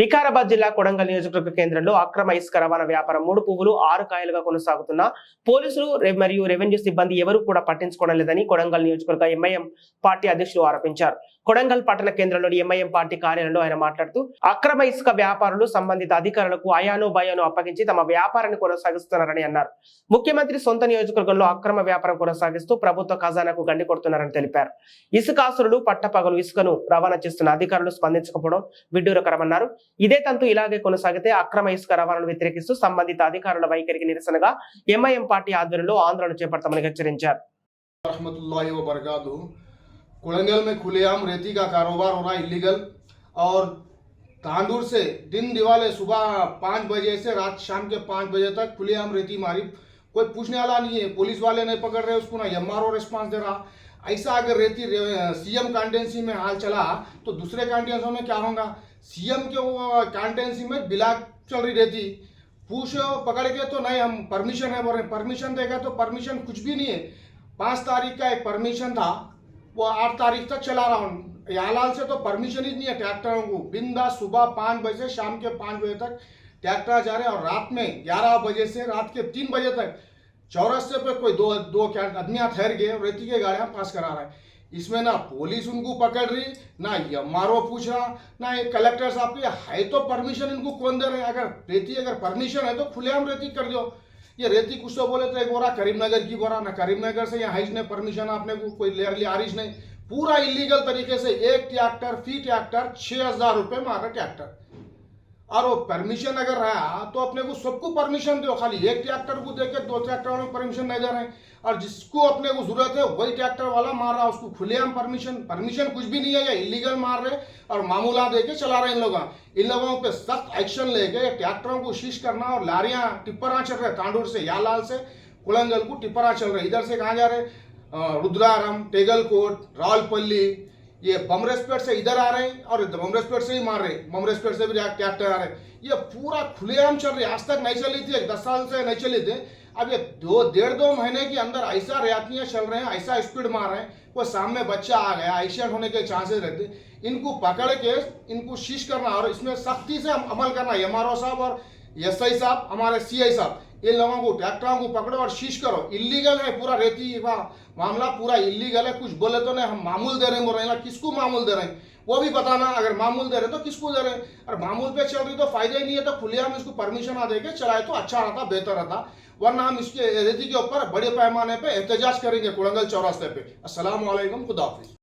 వికారాబాద్ జిల్లా కొడంగల్ నియోజకవర్గ కేంద్రంలో అక్రమ ఇసుక రవాణా వ్యాపారం మూడు పువ్వులు ఆరు కాయలుగా కొనసాగుతున్న పోలీసులు మరియు రెవెన్యూ సిబ్బంది ఎవరూ కూడా పట్టించుకోవడం లేదని కొడంగల్ నియోజకవర్గ ఎంఐఎం పార్టీ అధ్యక్షులు ఆరోపించారు. కొడంగల్ పట్టణ కేంద్రంలోని ఎంఐఎం పార్టీ కార్యాలయంలో ఆయన మాట్లాడుతూ అక్రమ ఇసుక వ్యాపారులు సంబంధిత అధికారులకు అయాను భయాను అప్పగించి తమ వ్యాపారాన్ని కొనసాగిస్తున్నారని అన్నారు. ముఖ్యమంత్రి సొంత నియోజకవర్గంలో అక్రమ వ్యాపారం కొనసాగిస్తూ ప్రభుత్వ ఖజానాకు గండి కొడుతున్నారని తెలిపారు. ఇసుకాసురులు పట్టపగలు ఇసుకను రవాణా చేస్తున్న అధికారులు స్పందించకపోవడం విడ్డూరకరమన్నారు. ఇదే తంతు ఇలాగే కొనసాగితే అక్రమ ఇసుక రవాణాను వ్యతిరేకిస్తూ సంబంధిత అధికారుల వైఖరికి నిరసనగా ఎంఐఎం పార్టీ ఆధ్వర్యంలో ఆందోళన చేపడతామని హెచ్చరించారు रहमतुल्लाहि व बरकातहू कुड़ंगल में खुलेआम रेती का कारोबार हो रहा है इलीगल और तांडूर से दिन दिवाले सुबह पाँच बजे से रात शाम के पाँच बजे तक खुलेआम रेती मारी कोई पूछने वाला नहीं है पुलिस वाले नहीं पकड़ रहे उसको ना एम आर रिस्पॉन्स दे रहा ऐसा अगर रेती सीएम कांटेंसी में हाल चला तो दूसरे कांटेंसों में क्या होगा? सीएम के कांटेंसी में बिला चल रही रहती। पूछो पकड़ के तो नहीं, हम परमिशन है, बोल रहे परमिशन देगा तो परमिशन कुछ भी नहीं है। पाँच तारीख का एक परमिशन था, वो आठ तारीख तक चला रहा हूँ। यालाल से तो परमिशन ही नहीं है ट्रैक्टरों को। बिंदा सुबह पाँच बजे शाम के पाँच बजे तक ट्रैक्टर जा रहे हैं और रात में ग्यारह बजे से रात के तीन बजे तक चौरस्ते पे कोई दो दो क्या आदमियाँ ठहर गए, रेती के गाड़ियाँ पास करा रहे हैं। इसमें ना पुलिस उनको पकड़ रही, ना एमआरओ पूछ रहा, ना ये कलेक्टर साहब की है तो परमिशन इनको कौन दे रहे हैं? अगर रेती, अगर परमिशन है तो खुलेआम रेती कर दो ये रेती कुछ तो बोले तो एक बोरा करीमनगर की बोरा ना करीमनगर से यहाँ हाइज ने परमिशन आपने को, कोई ले लिहारिश नहीं पूरा इलीगल तरीके से एक ट्रैक्टर, फ़ी ट्रैक्टर छः हज़ार रुपये मार रहा ट्रैक्टर। और वो परमिशन अगर रहा तो अपने को सबको परमिशन दो। खाली एक ट्रैक्टर को देके दो ट्रैक्टर वालों को परमिशन नहीं दे रहे हैं। और जिसको अपने को ज़रूरत है, वही ट्रैक्टर वाला मार रहा है, उसको खुलेआम परमिशन परमिशन कुछ भी नहीं है, या इलीगल मार रहे और मामूला दे के चला रहे इन लोगों इन लोगों पे सख्त एक्शन लेके ट्रैक्टरों को शीश करना और लारियाँ टिप्परा चल रहे तांडूर से, यालाल से, कुलंगल को टिप्परा चल रहे इधर से कहाँ जा रहे रुद्रारम, टेगलकोट, रावलपल्ली ये बमरेसपेट से इधर आ रहे हैं और बमरेसपेट से ही मार रहे हैं। बमरेसपेट से भी कैप्टन आ रहे हैं। ये पूरा खुलेआम चल रही आज तक नहीं चली थी दस साल से नहीं चली थी। अब ये दो, डेढ़ दो महीने के अंदर ऐसा रियातियाँ चल रहे हैं, ऐसा स्पीड मार रहे हैं कोई सामने बच्चा आ गया एक्सीडेंट होने के चांसेस रहते इनको पकड़ के, इनको शीश करना और इसमें सख्ती से अमल करना एमआरओ साहब और एस आई साहब, हमारे सी आई साहब। इन लोगों को ट्रैक्टरों को पकड़ो और शीश करो। इलीगल है पूरा रेती मामला, पूरा इलीगल है। कुछ बोले तो नहीं, हम मामूल दे रहे हैं बोल रहे हैं किसको मामूल दे रहे हैं? वो भी बताना, अगर मामूल दे रहे तो किसको दे रहे हैं? और मामूल पे चल रही तो फ़ायदा ही नहीं है तो खुलेआम इसको परमिशन आ देके चलाए तो अच्छा रहता, बेहतर रहता। वरना हम इसके, रेती के ऊपर बड़े पैमाने पे एहतजाज करेंगे कुड़ंगल चौरास्ते पे। अस्सलाम वालेकुम खुदा हाफिज।